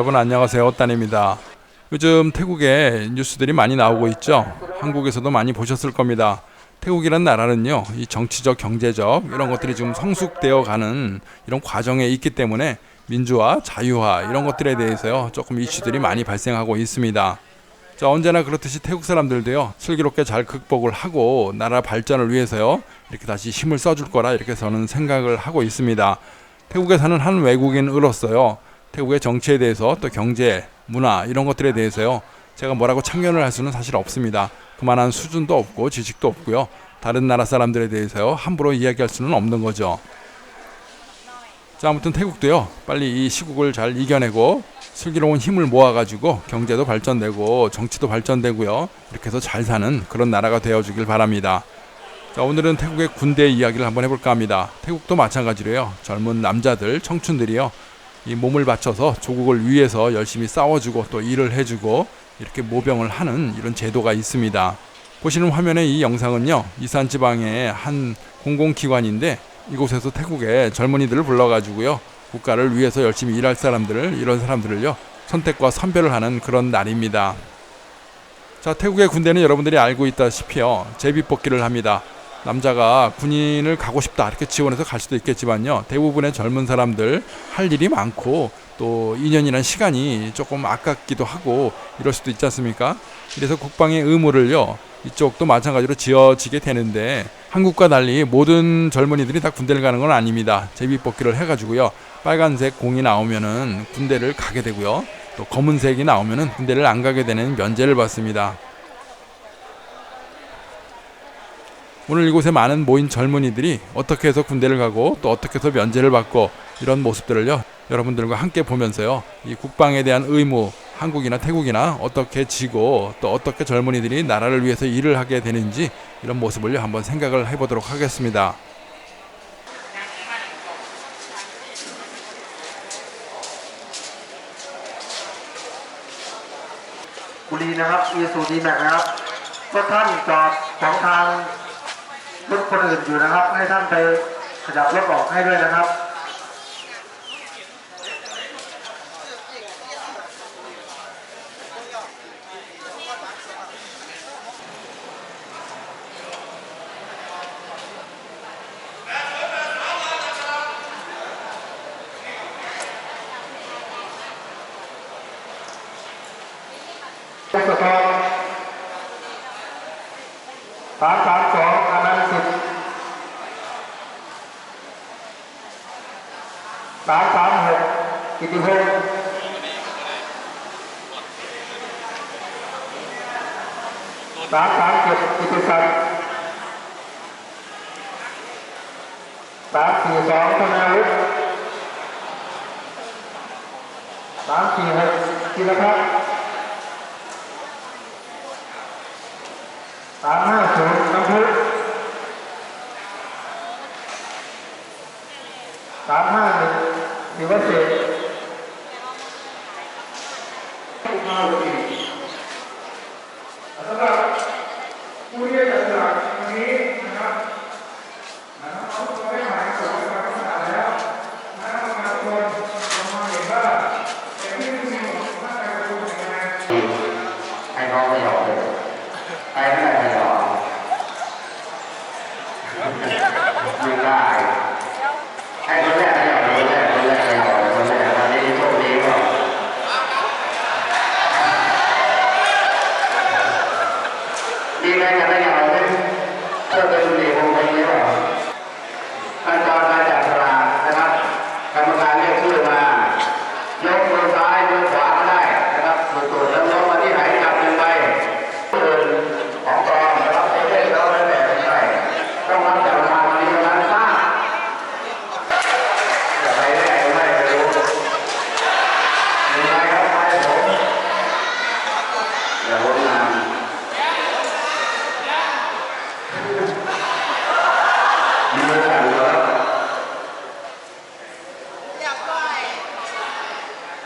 여러분 안녕하세요. 따입니다 요즘 태국에 뉴스들이 많이 나오고 있죠. 한국에서도 많이 보셨을 겁니다. 태국이란 나라는요, 이 정치적, 경제적 이런 것들이 지금 성숙되어 가는 이런 과정에 있기 때문에 민주화, 자유화 이런 것들에 대해서요, 조금 이슈들이 많이 발생하고 있습니다. 자, 언제나 그렇듯이 태국 사람들도요, 슬기롭게 잘 극복을 하고 나라 발전을 위해서요, 이렇게 다시 힘을 써줄 거라 이렇게 저는 생각을 하고 있습니다. 태국에 사는 한 외국인으로서요, 태국의 정치에 대해서 또 경제, 문화 이런 것들에 대해서요. 제가 뭐라고 참견을 할 수는 사실 없습니다. 그만한 수준도 없고 지식도 없고요. 다른 나라 사람들에 대해서요. 함부로 이야기할 수는 없는 거죠. 자, 아무튼 태국도요. 빨리 이 시국을 잘 이겨내고 슬기로운 힘을 모아가지고 경제도 발전되고 정치도 발전되고요. 이렇게 해서 잘 사는 그런 나라가 되어주길 바랍니다. 자, 오늘은 태국의 군대 이야기를 한번 해볼까 합니다. 태국도 마찬가지로요. 젊은 남자들, 청춘들이요. 이 몸을 바쳐서 조국을 위해서 열심히 싸워주고 또 일을 해주고 이렇게 모병을 하는 이런 제도가 있습니다. 보시는 화면의 이 영상은요 이산 지방의 한 공공기관인데 이곳에서 태국의 젊은이들을 불러가지고요 국가를 위해서 열심히 일할 사람들을 이런 사람들을요 선택과 선별을 하는 그런 날입니다. 자 태국의 군대는 여러분들이 알고 있다시피요 제비뽑기를 합니다. 남자가 군인을 가고 싶다 이렇게 지원해서 갈 수도 있겠지만요. 대부분의 젊은 사람들 할 일이 많고 또 2년이라는 시간이 조금 아깝기도 하고 이럴 수도 있지 않습니까? 그래서 국방의 의무를요 이쪽도 마찬가지로 지어지게 되는데 한국과 달리 모든 젊은이들이 다 군대를 가는 건 아닙니다. 제비뽑기를 해가지고요. 빨간색 공이 나오면은 군대를 가게 되고요. 또 검은색이 나오면은 군대를 안 가게 되는 면제를 받습니다 오늘 이곳에 많은 모인 젊은이들이 어떻게 해서 군대를 가고 또 어떻게 해서 면제를 받고 이런 모습들을요 여러분들과 함께 보면서요 이 국방에 대한 의무 한국이나 태국이나 어떻게 지고 또 어떻게 젊은이들이 나라를 위해서 일을 하게 되는지 이런 모습을요 한번 생각을 해보도록 하겠습니다. 우리นะครับอีซูดีแม็กนะครับรถท่านจอดของทาง รถคนอื่นอยู่นะครับ ให้ท่านไปขยับรถออกให้ด้วยนะครับ สกอร์สามสามสองอนันต์สิทธิ์ สามสามหกกิติพงศ์สามสามเจ็ดกิติศักดิ์สามสี่สองธนาวุฒิสามสี่หกกิรพัฒน์สามห้าศูนย์น้ำพุ Okay.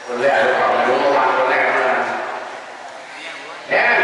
คนแรกหรือเปล่าไม่รู้เมื่อวานคนแรกนะแอนอ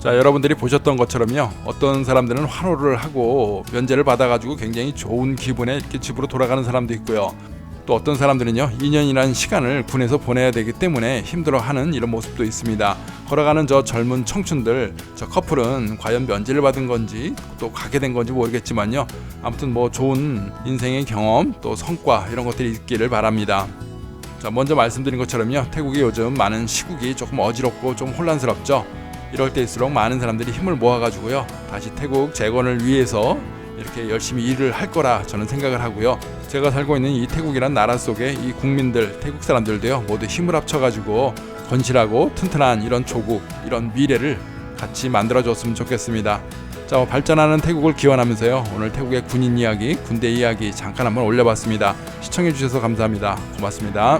자, 여러분들이 보셨던 것처럼요. 어떤 사람들은 환호를 하고 면제를 받아가지고 굉장히 좋은 기분에 이렇게 집으로 돌아가는 사람도 있고요. 또 어떤 사람들은요, 2년이라는 시간을 군에서 보내야 되기 때문에 힘들어하는 이런 모습도 있습니다. 걸어가는 저 젊은 청춘들, 저 커플은 과연 면제를 받은 건지 또 가게 된 건지 모르겠지만요. 아무튼 뭐 좋은 인생의 경험 또 성과 이런 것들이 있기를 바랍니다. 자, 먼저 말씀드린 것처럼요. 태국이 요즘 많은 시국이 조금 어지럽고 좀 혼란스럽죠. 이럴 때일수록 많은 사람들이 힘을 모아가지고요. 다시 태국 재건을 위해서 이렇게 열심히 일을 할 거라 저는 생각을 하고요. 제가 살고 있는 이 태국이란 나라 속에 이 국민들, 태국 사람들도요. 모두 힘을 합쳐가지고 건실하고 튼튼한 이런 조국, 이런 미래를 같이 만들어줬으면 좋겠습니다. 자, 뭐 발전하는 태국을 기원하면서요. 오늘 태국의 군인 이야기, 군대 이야기 잠깐 한번 올려봤습니다. 시청해주셔서 감사합니다. 고맙습니다.